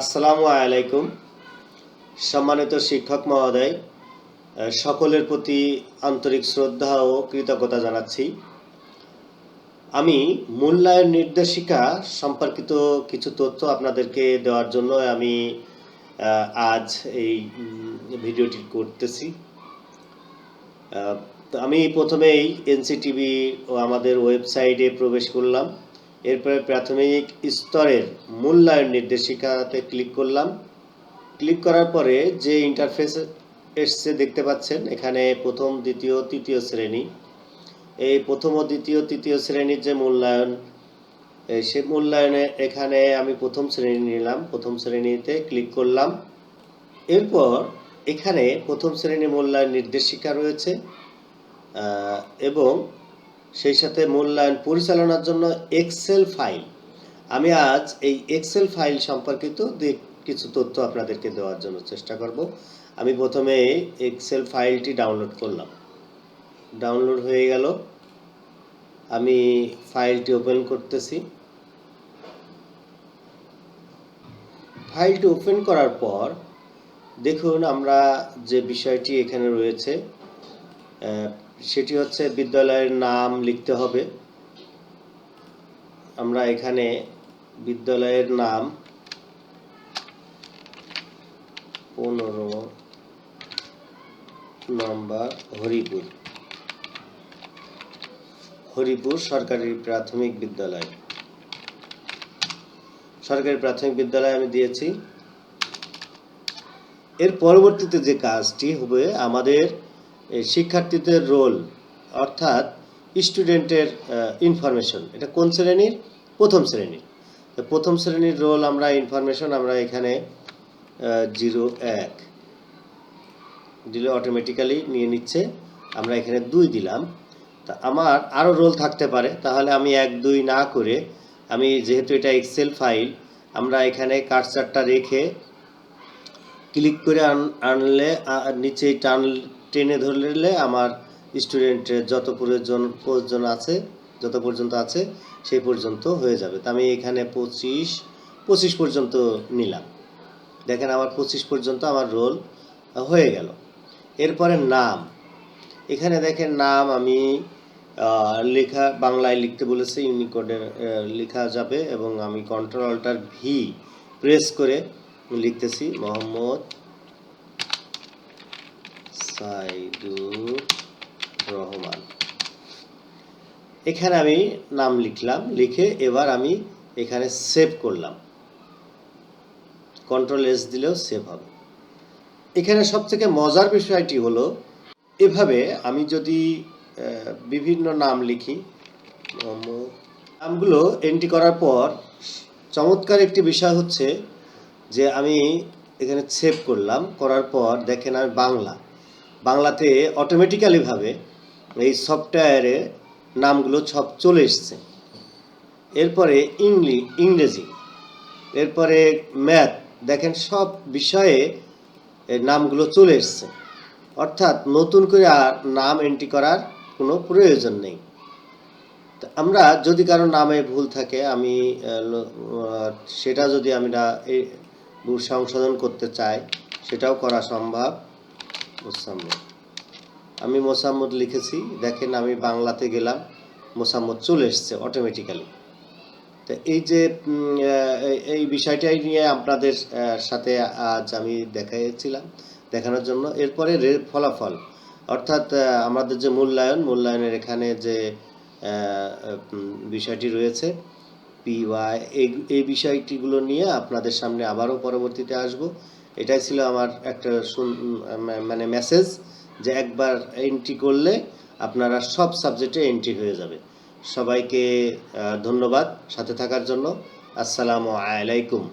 আসসালামু আলাইকুম। সম্মানিত শিক্ষক মহোদয় সকলের প্রতি আন্তরিক শ্রদ্ধা ও কৃতজ্ঞতা জানাচ্ছি। আমি মূল্যায়ন নির্দেশিকা সম্পর্কিত কিছু তথ্য আপনাদেরকে দেওয়ার জন্য আমি আজ এই ভিডিওটি করতেছি। আমি প্রথমেই এনসিটিভি ও আমাদের ওয়েবসাইটে প্রবেশ করলাম। এরপরে প্রাথমিক স্তরের মূল্যায়ন নির্দেশিকাতে ক্লিক করলাম। ক্লিক করার পরে যে ইন্টারফেস এসছে দেখতে পাচ্ছেন, এখানে প্রথম, দ্বিতীয়, তৃতীয় শ্রেণি। এই প্রথম ও দ্বিতীয়, তৃতীয় শ্রেণির যে মূল্যায়ন সে মূল্যায়নে এখানে আমি প্রথম শ্রেণি নিলাম। প্রথম শ্রেণীতে ক্লিক করলাম। এরপর এখানে প্রথম শ্রেণি মূল্যায়ন নির্দেশিকা রয়েছে এবং সেই সাথে মূল্যায়ন পরিচালনার জন্য এক্সেল ফাইল আমি আজ এই এক্সেল ফাইল সম্পর্কিত কিছু তথ্য আপনাদেরকে দেওয়ার জন্য চেষ্টা করব। আমি প্রথমে এক্সেল ফাইলটি ডাউনলোড করলাম। ডাউনলোড হয়ে গেল। আমি ফাইলটি ওপেন করতেছি। ফাইলটি ওপেন করার পর দেখুন আমরা যে বিষয়টি এখানে রয়েছে সেটি হচ্ছে বিদ্যালয়ের নাম লিখতে হবে। আমরা এখানে বিদ্যালয়ের নাম পনেরো নম্বর হরিপুর। হরিপুর সরকারি প্রাথমিক বিদ্যালয়। সরকারি প্রাথমিক বিদ্যালয় আমি দিয়েছি। এর পরবর্তীতে যে কাজটি হবে, আমাদের শিক্ষার্থীদের রোল অর্থাৎ স্টুডেন্টের ইনফরমেশন এটা কোন শ্রেণির? প্রথম শ্রেণির। প্রথম শ্রেণির রোল আমরা ইনফরমেশন আমরা এখানে জিরো এক। দিলে অটোমেটিক্যালি নিয়ে নিচ্ছে, আমরা এখানে দুই দিলাম। তা আমার আরও রোল থাকতে পারে, তাহলে আমি এক, দুই না করে আমি যেহেতু এটা এক্সেল ফাইল আমরা এখানে কার্সারটা রেখে ক্লিক করে আন- আনলে নিচে টান টেনে ধরলে আমার স্টুডেন্টের যত প্রয়োজন প্রয়োজন আছে, যত পর্যন্ত আছে, সেই পর্যন্ত হয়ে যাবে। তা আমি এখানে পঁচিশ পঁচিশ পর্যন্ত নিলাম। দেখেন আমার পঁচিশ পর্যন্ত আমার রোল হয়ে গেল। এরপরে নাম। এখানে দেখেন নাম আমি লেখা বাংলায় লিখতে বলেছে ইউনিকোডে লেখা যাবে এবং আমি কন্ট্রোল অল্টার ভি প্রেস করে লিখতেছি, মোহাম্মদ সাইদুর রহমান। এখানে আমি নাম লিখলাম, লিখে এবার আমি এখানে সেভ করলাম। কন্ট্রোল এস দিলেও সেভ হবে। এখানে সবথেকে মজার বিষয়টি হলো, এভাবে আমি যদি বিভিন্ন নাম লিখি নামগুলো এন্ট্রি করার পর চমৎকার একটি বিষয় হচ্ছে যে আমি এখানে সেভ করলাম, করার পর দেখেন আমি বাংলা। বাংলাতে অটোমেটিক্যালিভাবে এই সফটওয়্যারে নামগুলো সব চলে এসছে। এরপরে ইংলি, ইংরেজি, এরপরে ম্যাথ দেখেন সব বিষয়ে নামগুলো চলে এসছে। অর্থাৎ নতুন করে আর নাম এন্ট্রি করার কোনো প্রয়োজন নেই। আমরা যদি কারও নামে ভুল থাকে, আমি সেটা যদি আমরা সংশোধন করতে চাই, সেটাও করা সম্ভব। মোসাম্মদ। আমি মোসাম্মদ লিখেছি, দেখেন আমি বাংলাতে গেলাম, মোসাম্মদ চলে এসছে অটোমেটিক্যালি তো এই যে এই- বিষয়টাই নিয়ে আপনাদের সাথে আজ আমি দেখাইছিলাম, দেখানোর জন্য। এরপরে ফলাফল। অর্থাৎ আমাদের যে মূল্যায়ন, মূল্যায়নের এখানে যে বিষয়টি রয়েছে পিওয়াই এই এই বিষয়টিগুলো নিয়ে আপনাদের সামনে আবারও পরবর্তীতে আসব। এটাই ছিল আমার একটা মানে মেসেজ যে একবার এন্ট্রি করলে আপনারা সব সাবজেক্টে এন্ট্রি হয়ে যাবে। সবাইকে ধন্যবাদ সাথে থাকার জন্য। আসসালামু আলাইকুম।